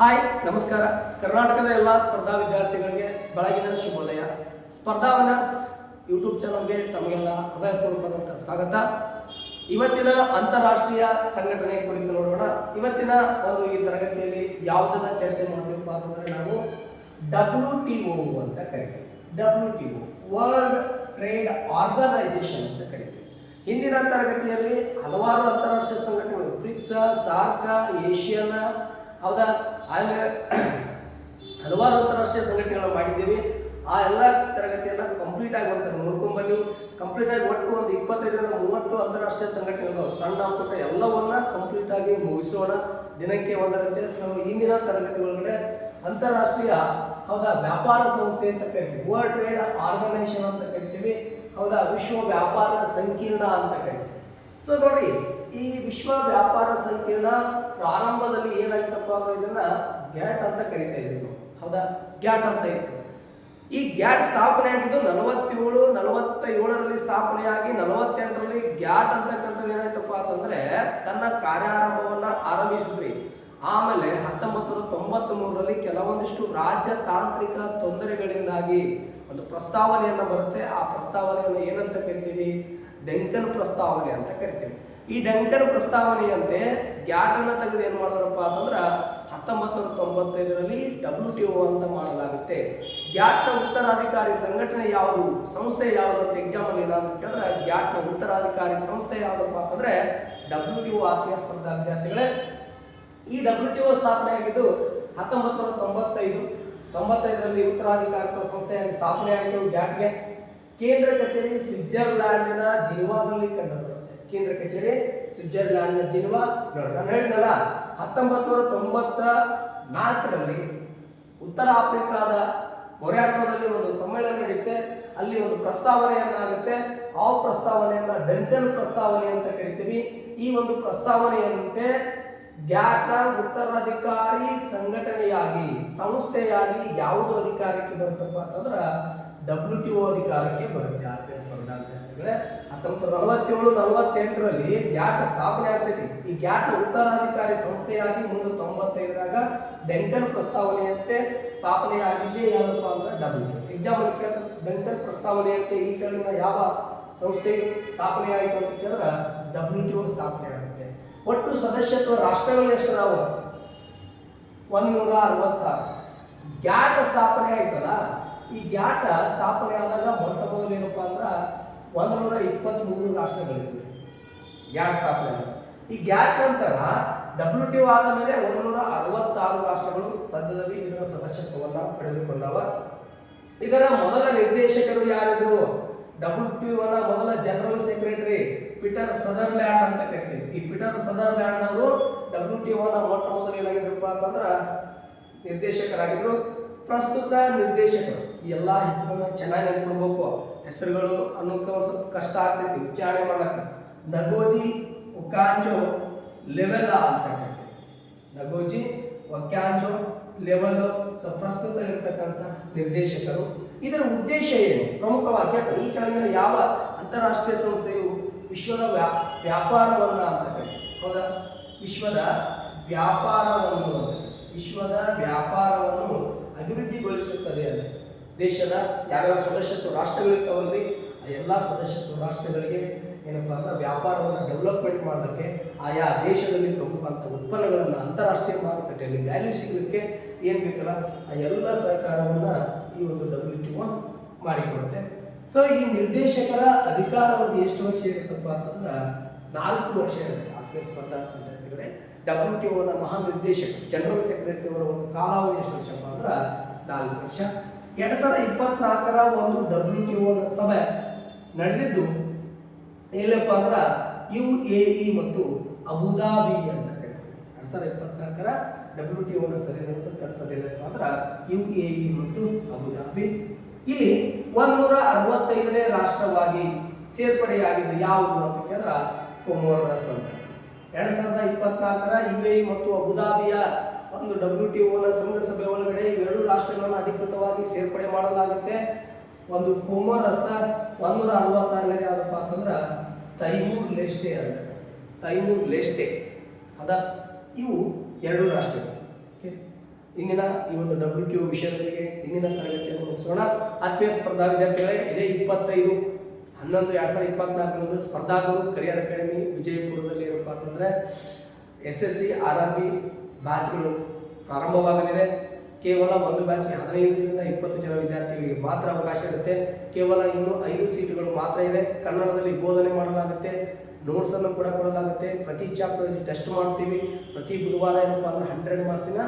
Hi ನಮಸ್ಕಾರ. ಕರ್ನಾಟಕದ ಎಲ್ಲ ಸ್ಪರ್ಧಾ ವಿದ್ಯಾರ್ಥಿಗಳಿಗೆ ಬೆಳಗಿನ ಶುಭೋದಯ. ಸ್ಪರ್ಧಾ ವಿನರ್ಸ್ ಯೂಟ್ಯೂಬ್ ಚಾನಲ್ಗೆ ತಮಗೆಲ್ಲ ಹೃದಯಪೂರ್ವಕವಾದಂಥ ಸ್ವಾಗತ. ಇವತ್ತಿನ ಅಂತಾರಾಷ್ಟ್ರೀಯ ಸಂಘಟನೆ ಕುರಿತು ನೋಡೋಣ. ಇವತ್ತಿನ ಒಂದು ಈ ತರಗತಿಯಲ್ಲಿ ಯಾವುದನ್ನ ಚರ್ಚೆ ಮಾಡಬೇಕು ಅಂತಂದ್ರೆ ನಾವು ಡಬ್ಲ್ಯೂ ಟಿ ಒ ಅಂತ ಕರಿತೀವಿ. W T O world trade organisation ಅಂತ ಕರಿತೀವಿ. ಹಿಂದಿನ ತರಗತಿಯಲ್ಲಿ ಹಲವಾರು ಅಂತಾರಾಷ್ಟ್ರೀಯ ಸಂಘಟನೆಗಳು, ಬ್ರಿಕ್ಸ್, ಸಾರ್ಕ, ಏಷ್ಯನ್, ಹೌದಾ? ಆಮೇಲೆ ಹಲವಾರು ಅಂತಾರಾಷ್ಟ್ರೀಯ ಸಂಘಟನೆಗಳು ಮಾಡಿದ್ದೀವಿ. ಆ ಎಲ್ಲ ತರಗತಿಯನ್ನು ಕಂಪ್ಲೀಟ್ ಆಗಿ ಒಂದ್ಸಲ ನೋಡ್ಕೊಂಡ್ ಬನ್ನಿ. ಕಂಪ್ಲೀಟ್ ಆಗಿ ಒಟ್ಟು ಒಂದು ಇಪ್ಪತ್ತೈದರಿಂದ ಮೂವತ್ತು ಅಂತಾರಾಷ್ಟ್ರೀಯ ಸಂಘಟನೆಗಳು ಸಣ್ಣ ಪುಟ್ಟ ಎಲ್ಲವನ್ನ ಕಂಪ್ಲೀಟ್ ಆಗಿ ಮುಗಿಸೋಣ. ದಿನಕ್ಕೆ ಒಂದರಂತೆ ಸೊ ಇಂದಿನ ತರಗತಿ ಒಳಗಡೆ ಅಂತಾರಾಷ್ಟ್ರೀಯ, ಹೌದಾ, ವ್ಯಾಪಾರ ಸಂಸ್ಥೆ ಅಂತ ಕರಿತೀವಿ. ವರ್ಲ್ಡ್ ಟ್ರೇಡ್ ಆರ್ಗನೈಸೇಷನ್ ಅಂತ ಕರಿತೀವಿ. ಹೌದಾ, ವಿಶ್ವ ವ್ಯಾಪಾರ ಸಂಕೀರ್ಣ ಅಂತ ಕರಿತೀವಿ. ಸೊ ನೋಡಿ, ಈ ವಿಶ್ವ ವ್ಯಾಪಾರ ಸಂಕೀರ್ಣ ಪ್ರಾರಂಭದಲ್ಲಿ ಏನಾಯ್ತಪ್ಪ ಅಂದ್ರೆ ಇದನ್ನ ಗ್ಯಾಟ್ ಅಂತ ಕರಿತಾ ಇದ್ರು ಹೌದಾ? ಗ್ಯಾಟ್ ಅಂತ ಇತ್ತು. ಈ ಗ್ಯಾಟ್ ಸ್ಥಾಪನೆ ಆಗಿದ್ದು ನಲವತ್ತೇಳು ನಲವತ್ತ ಏಳರಲ್ಲಿ ಸ್ಥಾಪನೆಯಾಗಿ ನಲವತ್ತೆಂಟರಲ್ಲಿ ಗ್ಯಾಟ್ ಅಂತಕ್ಕಂಥದ್ದು ಏನಾಯ್ತಪ್ಪ ಅಂತಂದ್ರೆ ತನ್ನ ಕಾರ್ಯಾರಂಭವನ್ನ ಆರಂಭಿಸಿದ್ರಿ. ಆಮೇಲೆ ಹತ್ತೊಂಬತ್ತು ನೂರ ತೊಂಬತ್ತ್ ಮೂರರಲ್ಲಿ ಕೆಲವೊಂದಿಷ್ಟು ರಾಜ್ಯ ತಾಂತ್ರಿಕ ತೊಂದರೆಗಳಿಂದಾಗಿ ಒಂದು ಪ್ರಸ್ತಾವನೆಯನ್ನ ಬರುತ್ತೆ. ಆ ಪ್ರಸ್ತಾವನೆಯನ್ನು ಏನಂತ ಕರಿತೀವಿ? ಡೆಂಕನ್ ಪ್ರಸ್ತಾವನೆ ಅಂತ ಕರಿತೀವಿ. ಈ ಡೆಂಕನ್ ಪ್ರಸ್ತಾವನೆಯಂತೆ ಗ್ಯಾಟನ್ನ ತೆಗೆದು ಏನ್ ಮಾಡಿದ್ರಪ್ಪ ಅಂತಂದ್ರೆ ಹತ್ತೊಂಬತ್ತು ನೂರ ತೊಂಬತ್ತೈದರಲ್ಲಿ ಡಬ್ಲ್ಯೂ ಟಿ ಒ ಅಂತ ಮಾಡಲಾಗುತ್ತೆ. ಗ್ಯಾಟ್ನ ಉತ್ತರಾಧಿಕಾರಿ ಸಂಘಟನೆ ಯಾವುದು, ಸಂಸ್ಥೆ ಯಾವುದು ಅಂತ ಎಕ್ಸಾಮ್ ಅಲ್ಲಿ ಏನಾದ್ರು ಕೇಳಿದ್ರೆ ಗ್ಯಾಟ್ನ ಉತ್ತರಾಧಿಕಾರಿ ಸಂಸ್ಥೆ ಯಾವುದಪ್ಪ ಅಂತಂದ್ರೆ ಡಬ್ಲ್ಯೂ ಟಿ ಒ ಆತ್ಮೀಯ ಸ್ಪರ್ಧಾ ವಿದ್ಯಾರ್ಥಿಗಳೇ. ಈ ಡಬ್ಲ್ಯೂ ಟಿ ಒ ಸ್ಥಾಪನೆ ಆಗಿದ್ದು ಹತ್ತೊಂಬತ್ತು ನೂರ ತೊಂಬತ್ತೈದು. ತೊಂಬತ್ತೈದರಲ್ಲಿ ಉತ್ತರಾಧಿಕಾರಿ ಸಂಸ್ಥೆಯಾಗಿ ಸ್ಥಾಪನೆ ಆಯಿತು ಗ್ಯಾಟ್ಗೆ. ಕೇಂದ್ರ ಕಚೇರಿ ಸ್ವಿಟ್ಜರ್ಲ್ಯಾಂಡ್ನ ಜಿನಿವಾದಲ್ಲಿ ಕಂಡು ಬರುತ್ತೆ ಕೇಂದ್ರ ಕಚೇರಿ ಸ್ವಿಟ್ಜರ್ಲ್ಯಾಂಡ್ನ ಜಿನಿವಾ, ನೋಡಿ, ನಾನು ಹೇಳಿದ್ನಲ್ಲ ಹತ್ತೊಂಬತ್ತು ನೂರ ತೊಂಬತ್ತ ನಾಲ್ಕರಲ್ಲಿ ಉತ್ತರ ಆಫ್ರಿಕಾದ ಮೊರ್ಯಾಕೋದಲ್ಲಿ ಒಂದು ಸಮ್ಮೇಳನ ನಡೆಯುತ್ತೆ ಅಲ್ಲಿ ಒಂದು ಪ್ರಸ್ತಾವನೆಯನ್ನಾಗುತ್ತೆ. ಆ ಪ್ರಸ್ತಾವನೆಯನ್ನ ಡಂಕನ್ ಪ್ರಸ್ತಾವನೆ ಅಂತ ಕರಿತೀವಿ. ಈ ಒಂದು ಪ್ರಸ್ತಾವನೆಯಂತೆ ಗ್ಯಾಟ್ನ ಉತ್ತರಾಧಿಕಾರಿ ಸಂಘಟನೆಯಾಗಿ, ಸಂಸ್ಥೆಯಾಗಿ ಯಾವುದು ಅಧಿಕಾರಕ್ಕೆ ಬರುತ್ತಪ್ಪ ಅಂತಂದ್ರ ಡಬ್ಲ್ಯೂ ಟಿ ಒ ಅಧಿಕಾರಕ್ಕೆ ಬರುತ್ತೆ ಆರ್ಥಿಕ ಹೇಳಿದ್ರೆ ಹತ್ತೊಂಬತ್ತು ನಲವತ್ತೇಳು, ನಲವತ್ತೆಂಟರಲ್ಲಿ ಗ್ಯಾಟ್ ಸ್ಥಾಪನೆ ಆಗ್ತೈತಿ. ಈ ಗ್ಯಾಟ್ನ ಉತ್ತರಾಧಿಕಾರಿ ಸಂಸ್ಥೆಯಾಗಿ ಮುಂದೆ ತೊಂಬತ್ತೈದರಾಗ ಡೆಂಕನ್ ಪ್ರಸ್ತಾವನೆಯಂತೆ ಆಗಿದೆ ಏನಪ್ಪ ಅಂದ್ರೆ ಡಬ್ಲ್ಯೂ ಎಕ್ಸಾಮ್ ಅಲ್ಲಿ ಕೇಳ್ತಾರೆ ಡೆಂಕನ್ ಪ್ರಸ್ತಾವನೆಯಂತೆ ಈ ಕೆಳಗಿನ ಯಾವ ಸಂಸ್ಥೆ ಸ್ಥಾಪನೆ ಆಯಿತು ಅಂತ ಕೇಳಿದ್ರೆ ಡಬ್ಲ್ಯೂ ಟಿ ಒ ಸ್ಥಾಪನೆ ಆಗುತ್ತೆ. ಒಟ್ಟು ಸದಸ್ಯತ್ವ ರಾಷ್ಟ್ರಗಳು ಎಷ್ಟು ಅದಾವ ಒಂದೂರ ಅರವತ್ತಾರು. ಗ್ಯಾಟ್ ಸ್ಥಾಪನೆ ಆಯ್ತಲ್ಲ? ಈ ಗ್ಯಾಟ ಸ್ಥಾಪನೆ ಆದಾಗ ಮೊಟ್ಟ ಮೊದಲು ಏನಪ್ಪಾ ಅಂದ್ರೆ ಒಂದು ನೂರ ಇಪ್ಪತ್ತ್ಮೂರು ರಾಷ್ಟ್ರಗಳಿದ್ವು. ಗ್ಯಾಟ್ ಸ್ಥಾಪನೆ ಆದಾಗ. ಈ ಗ್ಯಾಟ್ ನಂತರ ಡಬ್ಲ್ಯೂ ಟಿ ಆದ ಮೇಲೆ ಒಂದು ಅರವತ್ತಾರು ರಾಷ್ಟ್ರಗಳು ಸದ್ಯದಲ್ಲಿ ಇದರ ಸದಸ್ಯತ್ವವನ್ನು ಪಡೆದುಕೊಂಡವ. ಇದರ ಮೊದಲ ನಿರ್ದೇಶಕರು ಯಾರಿದ್ರು? ಡಬ್ಲ್ಯೂ ಟಿ ಒನ ಮೊದಲ ಜನರಲ್ ಸೆಕ್ರೆಟರಿ ಪೀಟರ್ ಸದರ್ಲ್ಯಾಂಡ್ ಅಂತ ಕರಿತೀವಿ. ಈ ಪಿಟರ್ ಸದರ್ಲ್ಯಾಂಡ್ ಅವರು ಡಬ್ಲ್ಯೂ ಟಿ ಒನ ಮೊಟ್ಟ ಮೊದಲು ಏನಾಗಿದ್ರಪ್ಪ ಅಂತಂದ್ರ ನಿರ್ದೇಶಕರಾಗಿದ್ರು. ಪ್ರಸ್ತುತ ನಿರ್ದೇಶಕರು ಎಲ್ಲ ಹೆಸರನ್ನ ಚೆನ್ನಾಗಿ ನೆನ್ಕೊಳ್ಬೇಕು ಹೆಸರುಗಳು ಅನ್ನೋಕೆ ಒಂದು ಸ್ವಲ್ಪ ಕಷ್ಟ ಆಗ್ತೈತಿ ಉಚ್ಚಾರಣೆ ಮಾಡಕ್ಕೆ ನಗೋಜಿ ಉಕಾಂಜೋ ಲೆವೆಲ ಅಂತಕ್ಕಂಥ ನಗೋಜಿ ಒಕ್ಯಾಂಜೋ ಲೆವೆಲ್ ಪ್ರಸ್ತುತ ಇರತಕ್ಕಂಥ ನಿರ್ದೇಶಕರು. ಇದರ ಉದ್ದೇಶ ಏನು? ಪ್ರಮುಖವಾಗಿ ವಾಕ್ಯ ಈ ಕೆಳಗಿನ ಯಾವ ಅಂತಾರಾಷ್ಟ್ರೀಯ ಸಂಸ್ಥೆಯು ವಿಶ್ವದ ವ್ಯಾ ವ್ಯಾಪಾರವನ್ನ ಅಂತಕ್ಕಂಥ ಹೌದಾ? ವಿಶ್ವದ ವ್ಯಾಪಾರವನ್ನು ವಿಶ್ವದ ವ್ಯಾಪಾರವನ್ನು ಅಭಿವೃದ್ಧಿಗೊಳಿಸುತ್ತದೆ ಅಲ್ಲಿ. ದೇಶದ ಯಾವ್ಯಾವ ಸದಸ್ಯತ್ವ ರಾಷ್ಟ್ರಗಳಿರ್ತಾವಲ್ರಿ ಆ ಎಲ್ಲ ಸದಸ್ಯತ್ವ ರಾಷ್ಟ್ರಗಳಿಗೆ ಏನಪ್ಪ ಅಂದ್ರೆ ವ್ಯಾಪಾರವನ್ನು ಡೆವಲಪ್ಮೆಂಟ್ ಮಾಡೋದಕ್ಕೆ ಆಯಾ ದೇಶದಲ್ಲಿ ಪ್ರಮುಖ ಅಂತ ಉತ್ಪನ್ನಗಳನ್ನು ಅಂತಾರಾಷ್ಟ್ರೀಯ ಮಾರುಕಟ್ಟೆಯಲ್ಲಿ ವ್ಯಾಲ್ಯೂ ಸಿಗಲಿಕ್ಕೆ ಏನು ಬೇಕಲ್ಲ, ಆ ಎಲ್ಲ ಸಹಕಾರವನ್ನು ಈ ಒಂದು ಡಬ್ಲ್ಯೂ ಟಿ ಮಾಡಿಕೊಡುತ್ತೆ. ಸೊ ಈ ನಿರ್ದೇಶಕರ ಅಧಿಕಾರಾವಧಿ ಎಷ್ಟು ವರ್ಷ ಇರುತ್ತಪ್ಪ ಅಂತಂದ್ರೆ ನಾಲ್ಕು ವರ್ಷ ಇರುತ್ತೆ. ಆತ್ಮೀಯ ಸ್ಪರ್ಧಾತ್ಮಕ ವಿದ್ಯಾರ್ಥಿಗಳೇ. ಡಬ್ಲ್ಯೂ ಟಿ ಒನ ಮಹಾನಿರ್ದೇಶಕ ಜನರಲ್ ಸೆಕ್ರೆಟರಿ ಅವರ ಒಂದು ಕಾಲಾವಧಿ ಎಷ್ಟು ವರ್ಷಪ್ಪ ಅಂದ್ರೆ ನಾಲ್ಕು ವರ್ಷ. ಎರಡ್ ಸಾವಿರದ ಇಪ್ಪತ್ನಾಲ್ಕರ ಒಂದು ಡಬ್ಲ್ಯೂ ಟಿ ಒನ ಸಭೆ ನಡೆದಿದ್ದು ಏನಪ್ಪ ಅಂದ್ರೆ ಯು ಎ ಇ ಮತ್ತು ಅಬುದಾಬಿ ಅಂತ ಕರಿತೀವಿ. ಎರಡ್ ಸಾವಿರದ ಇಪ್ಪತ್ನಾಲ್ಕರ ಡಬ್ಲ್ಯೂ ಟಿ ಒನ ಸಭೆ ನಡೆದಕ್ಕಂಥದ್ದು ಏನಪ್ಪ ಅಂದ್ರೆ ಯು ಎ ಇ ಮತ್ತು ಅಬುದಾಬಿ ಇಲ್ಲಿ ಒಂದೂರ ಅರವತ್ತೈದನೇ ರಾಷ್ಟ್ರವಾಗಿ ಸೇರ್ಪಡೆಯಾಗಿದ್ದು ಯಾವುದು ಅಂತ ಕೇಳಿದ್ರೆ ಕೊಮೋರಸ್ ಅಂತ. ಎರಡ್ ಸಾವಿರದ ಇಪ್ಪತ್ನಾಲ್ಕರ ಯುಎಇ ಮತ್ತು ಅಬುದಾಬಿಯ ಒಂದು ಡಬ್ಲ್ಯೂ ಟಿ ಒನ ಸಭೆ ಒಳಗಡೆ ಎರಡು ರಾಷ್ಟ್ರಗಳನ್ನು ಅಧಿಕೃತವಾಗಿ ಸೇರ್ಪಡೆ ಮಾಡಲಾಗುತ್ತೆ. ಒಂದು ಕೋಮರಸ ಒಂದೂರ ಅರವತ್ತಾರನೇ ಯಾವ್ದಪ್ಪ ಅಂತಂದ್ರೆ ತೈಮೂರ್ ಲೆಸ್ಟೆ ಅಂತ. ತೈಮೂರ್ ಲೆಸ್ಟೆ ಅದ, ಇವು ಎರಡು ರಾಷ್ಟ್ರಗಳು. ಇಂದಿನ ಈ ಒಂದು ಡಬ್ಲ್ಯೂ ಕ್ಯೂ ವಿಷಯದೊಂದಿಗೆ ಇಂದಿನ ತರಗತಿಯನ್ನು ಮುಗಿಸೋಣ. ಆತ್ಮೀಯ ಸ್ಪರ್ಧಾ ವಿದ್ಯಾರ್ಥಿಗಳೇ ಇದೇ ಇಪ್ಪತ್ತೈದು. ಹನ್ನೊಂದು, ಎರಡ್ ಸಾವಿರದ ಇಪ್ಪತ್ನಾಲ್ಕರಂದು ಸ್ಪರ್ಧಾಗುರು ಕರಿಯರ್ ಅಕಾಡೆಮಿ ವಿಜಯಪುರದಲ್ಲಿ ಏನಪ್ಪಾ ಅಂತಂದ್ರೆ S S C, R R B ಬ್ಯಾಚ್ಗಳು ಪ್ರಾರಂಭವಾಗಲಿದೆ. ಕೇವಲ ಒಂದು ಬ್ಯಾಚ್ ಹದಿನೈದರಿಂದ ಇಪ್ಪತ್ತು ಜನ ವಿದ್ಯಾರ್ಥಿಗಳಿಗೆ ಮಾತ್ರ ಅವಕಾಶ ಇರುತ್ತೆ. ಕೇವಲ ಇನ್ನು ಐದು ಸೀಟುಗಳು ಮಾತ್ರ ಇದೆ. ಕನ್ನಡದಲ್ಲಿ ಬೋಧನೆ ಮಾಡಲಾಗುತ್ತೆ. ನೋಟ್ಸನ್ನು ಕೂಡ ಕೊಡಲಾಗುತ್ತೆ. ಪ್ರತಿ ಚಾಪ್ಟರ್ ಟೆಸ್ಟ್ ಮಾಡ್ತೀವಿ ಪ್ರತಿ ಬುಧವಾರ ಏನಪ್ಪಾ ಅಂದ್ರೆ ಹಂಡ್ರೆಡ್ ಮಾರ್ಕ್ಸಿನ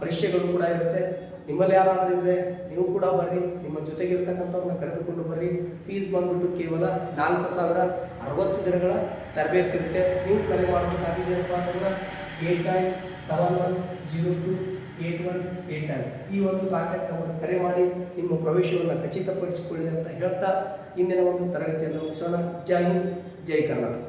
ಪರೀಕ್ಷೆಗಳು ಕೂಡ ಇರುತ್ತೆ. ನಿಮ್ಮಲ್ಲಿ ಯಾರಾದರೂ ಇದ್ರೆ ನೀವು ಕೂಡ ಬರ್ರಿ, ನಿಮ್ಮ ಜೊತೆಗೆ ಇರ್ತಕ್ಕಂಥವ್ರನ್ನ ಕರೆದುಕೊಂಡು ಬರ್ರಿ. ಫೀಸ್ ಬಂದ್ಬಿಟ್ಟು ಕೇವಲ ನಾಲ್ಕು ಸಾವಿರ ಅರವತ್ತು ದಿನಗಳ ತರಬೇತಿ ಇರುತ್ತೆ. ನೀವು ಕರೆ ಮಾಡಬೇಕಾಗಿದೆಯಪ್ಪ ಅಂತಂದ್ರೆ eight nine seven one zero two eight one eight nine ಈ ಒಂದು ಕಾಂಟ್ಯಾಕ್ಟ್ ನಂಬರ್ ಕರೆ ಮಾಡಿ ನಿಮ್ಮ ಪ್ರವೇಶವನ್ನು ಖಚಿತಪಡಿಸಿಕೊಳ್ಳಿ ಅಂತ ಹೇಳ್ತಾ, ಇಂದಿನ ಒಂದು ತರಗತಿಯನ್ನು ಮುಗಿಸೋಣ. ಜೈ ಹಿಂದ್, ಜೈ ಕರ್ನಾಟಕ.